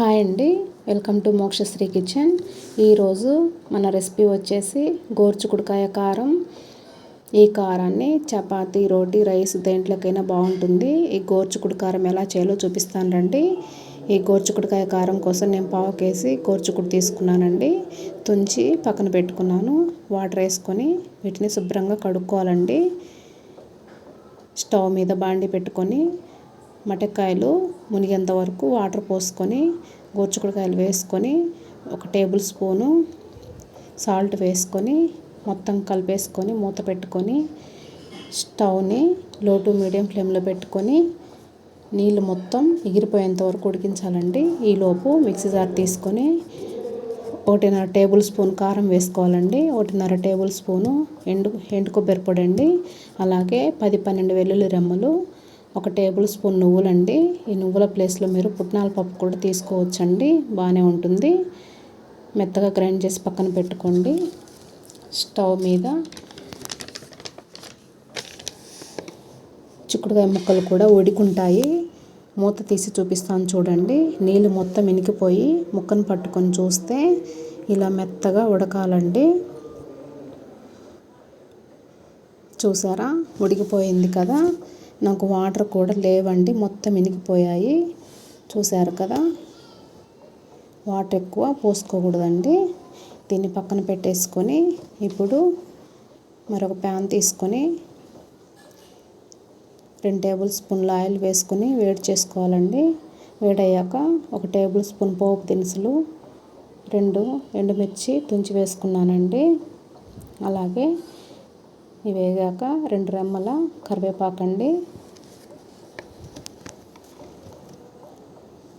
Hi అండి. Welcome to Mokshasri kitchen. ఈరోజు మన రెసిపీ వచ్చేసి గోర్చుకుడుకాయ కారం. ఈ కారాన్ని చపాతీ రోటీ రైస్ దేంట్లోకైనా బాగుంటుంది. ఈ గోర్చుకుడు కారం ఎలా చేయాలో చూపిస్తాను రండి. ఈ గోర్చుకుడుకాయ కారం కోసం నేను పావు కేసి గోర్చుకుడు తీసుకున్నానండి. తుంచి పక్కన పెట్టుకున్నాను. వాటర్ వేసుకొని వీటిని శుభ్రంగా కడుక్కోవాలండి. స్టవ్ మీద బాండి పెట్టుకొని మటకాయలు మునిగేంత వరకు వాటర్ పోసుకొని గోర్చుకుడుకాయలు వేసుకొని ఒక టేబుల్ స్పూను సాల్ట్ వేసుకొని మొత్తం కలిపేసుకొని మూత పెట్టుకొని స్టవ్ని లో టు మీడియం ఫ్లేమ్లో పెట్టుకొని నీళ్ళు మొత్తం ఎగిరిపోయేంత వరకు ఉడికించాలండి. ఈలోపు మిక్సీ జార్ తీసుకొని ఒకటిన్నర టేబుల్ స్పూన్ కారం వేసుకోవాలండి. ఒకటిన్నర టేబుల్ స్పూను ఎండు ఎండు కొబ్బరి పొడి అండి. అలాగే పది పన్నెండు వెల్లుల్లి రెమ్మలు ఒక టేబుల్ స్పూన్ నువ్వులండి. ఈ నువ్వుల ప్లేస్లో మీరు పుట్నాల పప్పు కూడా తీసుకోవచ్చండి. బాగానే ఉంటుంది. మెత్తగా గ్రైండ్ చేసి పక్కన పెట్టుకోండి. స్టవ్ మీద చిక్కుడుకాయ ముక్కలు కూడా ఉడికుంటాయి. మూత తీసి చూపిస్తాను చూడండి. నీళ్ళు మొత్తం ఇనికిపోయి ముక్కను పట్టుకొని చూస్తే ఇలా మెత్తగా ఉడకాలండి. చూసారా? ఉడికిపోయింది కదా? నాకు వాటర్ కూడా లేవండి మొత్తం ఇనికిపోయాయి. చూశారు కదా? వాటర్ ఎక్కువ పోసుకోకూడదండి. దీన్ని పక్కన పెట్టేసుకొని ఇప్పుడు మరొక ప్యాన్ తీసుకొని రెండు టేబుల్ స్పూన్ల ఆయిల్ వేసుకొని వేడి చేసుకోవాలండి. వేడయ్యాక ఒక టేబుల్ స్పూన్ పోపు దినుసులు రెండు ఎండుమిర్చి తుంచి వేసుకున్నానండి. అలాగే ఇవి వేగాక రెండు రెమ్మల కరివేపాకండి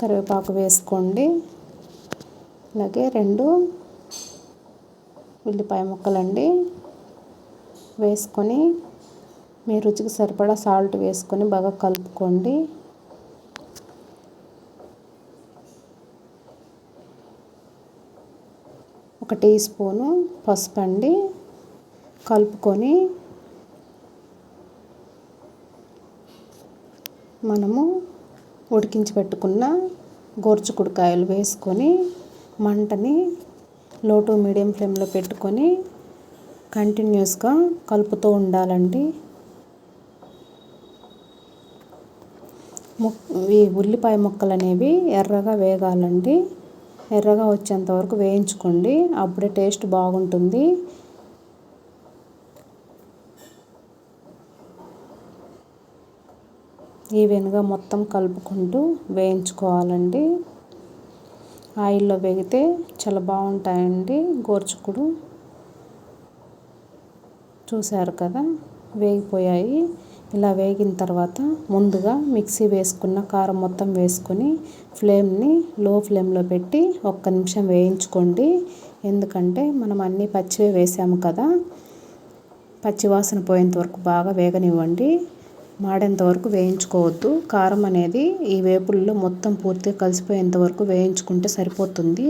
కరివేపాకు వేసుకోండి. అలాగే రెండు ఉల్లిపాయ ముక్కలండి. వేసుకొని మీ రుచికి సరిపడా సాల్ట్ వేసుకొని బాగా కలుపుకోండి. ఒక టీ స్పూను పసుపు అండి. కలుపుకొని మనము ఉడికించి పెట్టుకున్న గోర్చుకుడుకాయలు వేసుకొని మంటని లో టు మీడియం ఫ్లేమ్లో పెట్టుకొని కంటిన్యూస్గా కలుపుతూ ఉండాలండి. ఈ ఉల్లిపాయ ముక్కలు అనేవి ఎర్రగా వేగాలండి. ఎర్రగా వచ్చేంత వరకు వేయించుకోండి. అప్పుడే టేస్ట్ బాగుంటుంది. ఈవెన్గా మొత్తం కలుపుకుంటూ వేయించుకోవాలండి. ఆయిల్లో వేగితే చాలా బాగుంటాయండి గోర్చుకుడు చూశారు కదా? వేగిపోయాయి. ఇలా వేగిన తర్వాత ముందుగా మిక్సీ వేసుకున్న కారం మొత్తం వేసుకొని ఫ్లేమ్ని లో ఫ్లేమ్లో పెట్టి ఒక్క నిమిషం వేయించుకోండి. ఎందుకంటే మనం అన్నీ పచ్చివే వేసాము కదా? పచ్చివాసన పోయేంత వరకు బాగా వేగనివ్వండి. మాడేంత వరకు వేయించుకోవద్దు. కారం అనేది ఈ వేపుల్లో మొత్తం పూర్తిగా కలిసిపోయేంత వరకు వేయించుకుంటే సరిపోతుంది.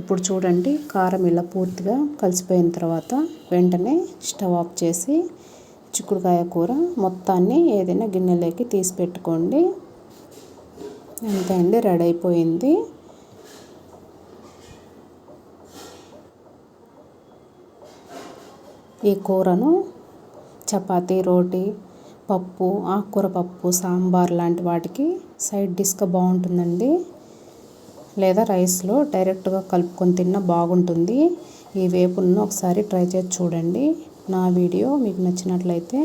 ఇప్పుడు చూడండి కారం ఇలా పూర్తిగా కలిసిపోయిన తర్వాత వెంటనే స్టవ్ ఆఫ్ చేసి చిక్కుడుకాయ కూర మొత్తాన్ని ఏదైనా గిన్నెలోకి తీసి పెట్టుకోండి. అంతే అండి రెడీ అయిపోయింది. ఈ కూరను చపాతీ రోటీ పప్పు ఆకుకూర పప్పు సాంబార్ లాంటి వాటికి సైడ్ డిష్గా బాగుంటుందండి. లేదా రైస్లో డైరెక్ట్గా కలుపుకొని తిన్నా బాగుంటుంది. ఈ వేపులను ఒకసారి ట్రై చేసి చూడండి. నా వీడియో మీకు నచ్చినట్లయితే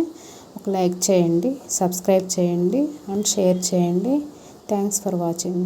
ఒక లైక్ చేయండి సబ్స్క్రైబ్ చేయండి అండ్ షేర్ చేయండి. Thanks for watching.